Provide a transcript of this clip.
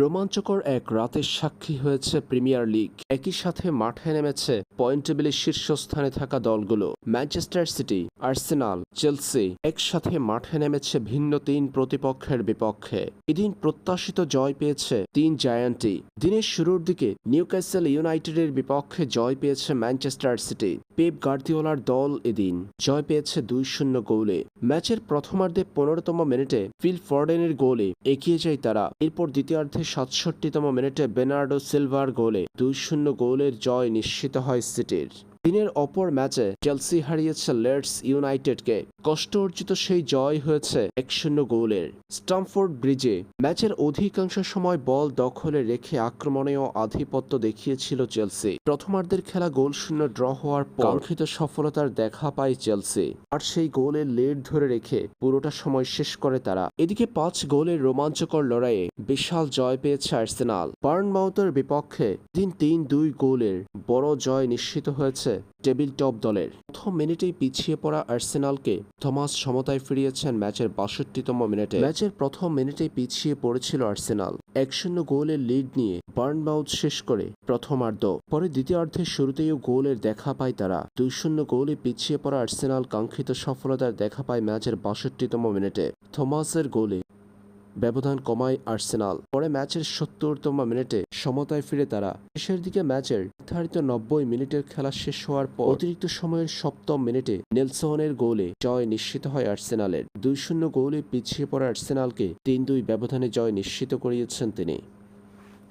রোমাঞ্চকর এক রাতের সাক্ষী হয়েছে প্রিমিয়ার লিগ। একই সাথে মাঠে নেমেছে পয়েন্ট টেবিলের শীর্ষস্থানে থাকা দলগুলো। ম্যানচেস্টার সিটি, আর্সেনাল, চেলসি একসাথে মাঠে নেমেছে ভিন্ন তিন প্রতিপক্ষের বিপক্ষে। এদিন প্রত্যাশিত জয় পেয়েছে তিন জায়ান্টই। দিনের শুরুর দিকে নিউক্যাসেল ইউনাইটেডের বিপক্ষে জয় পেয়েছে ম্যানচেস্টার সিটি। পেপ গার্দিওলার দল এদিন জয় পেয়েছে দুই শূন্য গোলে। ম্যাচের প্রথমার্ধে পনেরোতম মিনিটে ফিল ফর্ডেনের গোলে এগিয়ে যায় তারা। এরপর দ্বিতীয়ার্ধে সাতষট্টিতম মিনিটে বেনার্ডো সিলভার গোলে দুই শূন্য গোলের জয় নিশ্চিত হয় সিটির। দিনের অপর ম্যাচে চেলসি হারিয়েছে লেডস ইউনাইটেডকে। কষ্ট অর্জিত সেই জয় হয়েছে এক শূন্য গোলের। স্টামফোর্ড ব্রিজে ম্যাচের অধিকাংশ সময় বল দখলে রেখে আক্রমণেও আধিপত্য দেখিয়েছিল চেলসি। প্রথমার্ধের খেলা গোল শূন্য ড্র হওয়ার পর সফলতার দেখা পায় চেলসি। আর সেই গোলের লেড ধরে রেখে পুরোটা সময় শেষ করে তারা। এদিকে পাঁচ গোলের রোমাঞ্চকর লড়াইয়ে বিশাল জয় পেয়েছে আর্সেনাল। বার্নমাউথের বিপক্ষে দিন তিন দুই গোলের বড় জয় নিশ্চিত হয়েছে টেবিল টপ দলের। প্রথম মিনিটেই পিছিয়ে পড়া আর্সেনালকে থমাস সমতায় ফিরিয়েছেন ম্যাচের বাষট্টিতম মিনিটে। ম্যাচের প্রথম মিনিটেই পিছিয়ে পড়েছিল আর্সেনাল। এক শূন্য গোলের লিড নিয়ে বার্ন বার্নমাউথ শেষ করে প্রথমার্ধ। পরে দ্বিতীয়ার্ধের শুরুতেও গোলের দেখা পায় তারা। দুই শূন্য গোলে পিছিয়ে পড়া আর্সেনাল কাঙ্ক্ষিত সফলতার দেখা পায় ম্যাচের বাষট্টিতম মিনিটে। থমাসের গোলে ব্যবধান কমায় আর্সেনাল। পরে ম্যাচের সত্তরতম মিনিটে সমতায় ফিরে তারা। শেষের দিকে ম্যাচের নির্ধারিত নব্বই মিনিটের খেলা শেষ হওয়ার পর অতিরিক্ত সময়ের সপ্তম মিনিটে নেলসনের গোলে জয় নিশ্চিত হয় আর্সেনালের। দুই শূন্য গোলে পিছিয়ে পড়া আর্সেনালকে তিন দুই ব্যবধানে জয় নিশ্চিত করিয়েছেন তিনি।